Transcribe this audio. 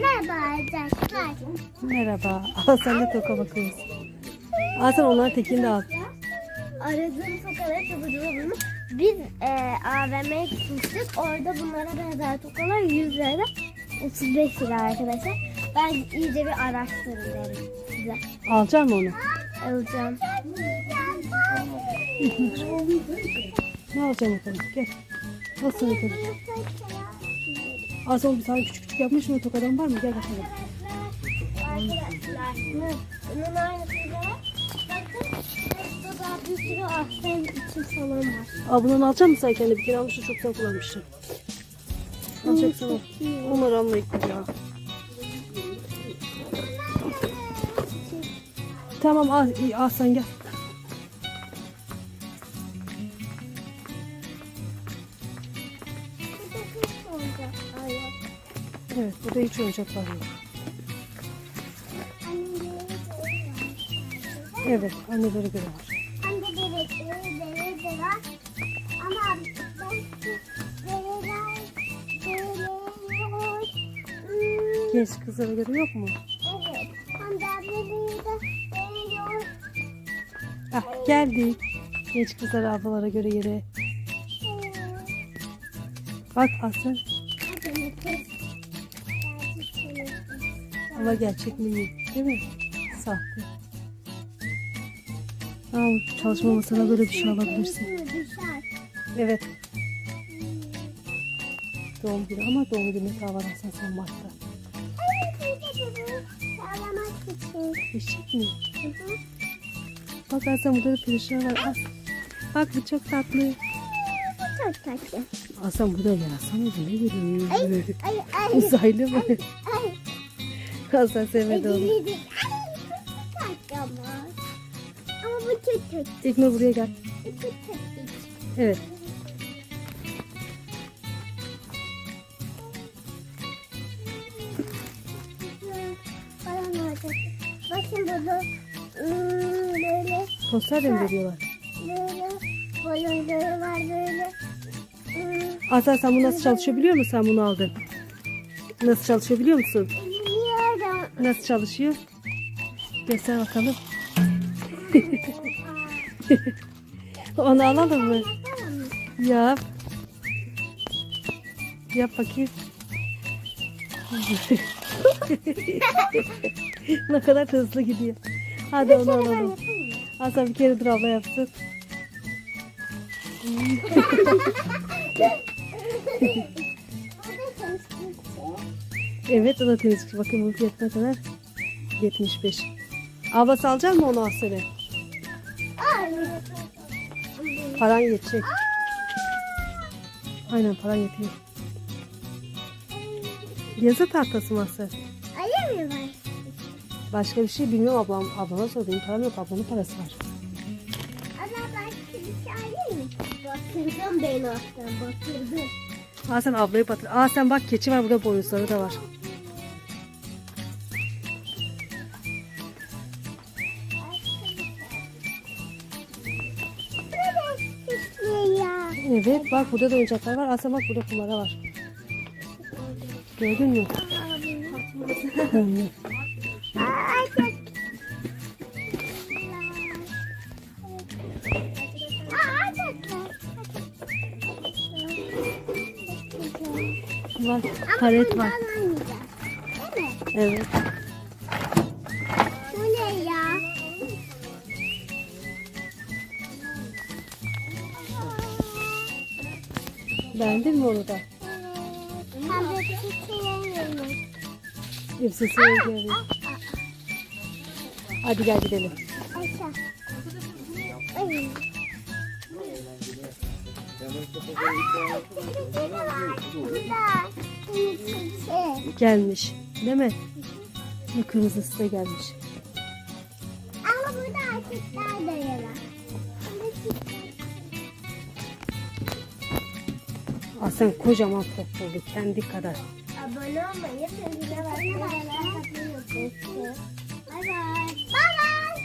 Merhaba arkadaşlar. Merhaba. Al sen de toka bakıyorsun. Al sen onların tekini de al. Aradığım tokaları topladım. Biz e, AVM'ye gitmiştik. Orada bunlara benzer tokalar 100 lira, 35 lira arkadaşlar. Ben iyice bir araştırayım derim size. Alacak onu? Alacağım. Ne alacaksın bakalım? Gel. Sana bakalım. Sana bir tane küçük küçük yapmış mı tokadan var mı? Gel bakalım. Arkadaşlar bunun aynısı da da için falan var. Al bundan alacak mısın sen kendi? Bir kere almıştın çok güzel kullanmıştın. Alacaksın al. Onları almayıp ya. Tamam al, al sen gel. Ay, Evet burada hiç oyuncaklar yok. anneleri. Evet annelere göre var. De bebekleri, bebek de var. Ama belki bebeler böyle yok. Genç kızlara göre yok mu? evet. De bebeği de böyle yok. Ah geldik. Genç kızlara ablalara göre yere. Bak Aslı. Ama gerçek mi değil mi? Sahte. Tamam çalışma masana böyle bir şey alabilirsin. Evet. Doğum günü ama doğum günü Aslı sen Mart'ta. Eşek mi? Hı hı. Bak Aslı burada da var. Bak bu çok tatlı. Çok tatlı. Aslan burada gel Aslan bu ne Ay, böyle? ay, ay. Uzaylı mı? Ay. Aslan sevmedi onu. Ay, çok tatlı ama. Ama bu çok tatlı. İlknur buraya gel. Bu çok tatlı. Evet. Bakın burada ıı, böyle Poster mi veriyorlar? böyle balonları var böyle. Aslan sen bu nasıl çalışıyor biliyor musun? Sen bunu aldın. Nasıl çalışıyor biliyor musun? Biliyorum. Nasıl çalışıyor? Göster bakalım. Onu alalım mı? Yap. Yap bakayım. ne kadar hızlı gidiyor. Hadi onu alalım. Hasan bir kere dur abla yapsın. Evet o da temizlikçi. Bakın bunun fiyatı ne kadar? 75. Ablası alacak mı onu? Ay. Paran yetecek. Aynen paran yetiyor. Yazı tahtası mı? Ayı mı var? Başka bir şey bilmiyorum ablam. Ablama sor. Benim param yok. Ablamın parası var. Ana başka bir şey ayı mı? Batırdım beni aslan batırdım. Aa sen ablayı batır. Aa sen bak keçi var burada boynuzları da var. Evet bak burada da oyuncaklar var. Sen bak burada kumara var. Gördün mü? Var. Karet var. Evet. Bu ne ya? Beğendin mi onu da? Çiçeğin Hepsi sevgi Hadi gel gidelim. Aşağı. Gelmiş. Değil mi? Bu kırmızısı da gelmiş. Ama burada erkekler de. Aa sen kocaman top oldu. Kendi kadar. Abone olmayı, açmayı, like atmayı unutmayın. Bay bay.